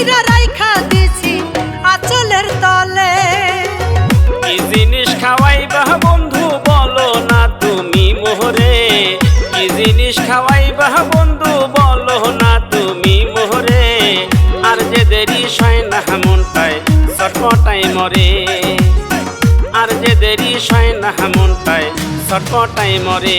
কইরা রাইখা দিছি আচলের তলে। কি বন্ধু বলো না তুমি মোহরে? কি জিনিস খাওয়াইবা বন্ধু বলো না তুমি মোহরে? আর যে দেরি সয় না মনটায় সটপটাই মরে। আর যে দেরি সয় না মনটায় সটপটাই মরে।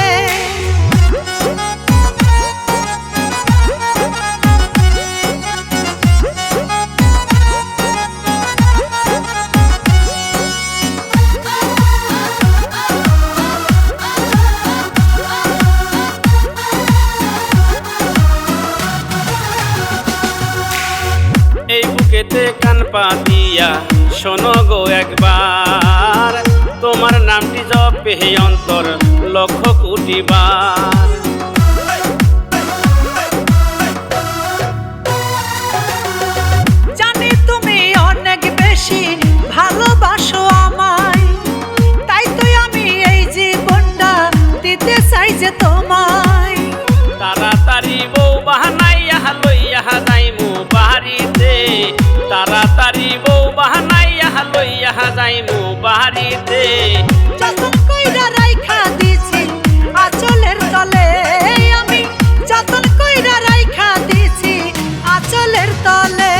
এই কান পাতিয়া শোনো গো একবার তোমার নামটি জপে অন্তর লক্ষ কোটি তাড়াতাড়ি বউ বাহানাইয়া লইয়া যাইমু বাড়িতে। যতন কইরা রাইখা দিছি, আচলের তলে আমি। যতন কইরা রাইখা দিছি, আচলের তলে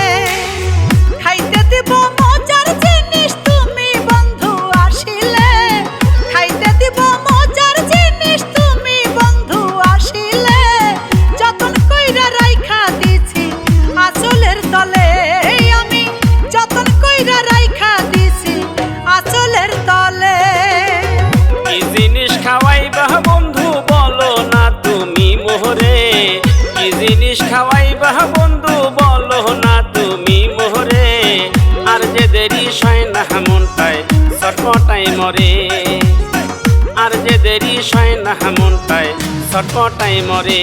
দেরি সয় না মনটায় ছটপটাই মরে।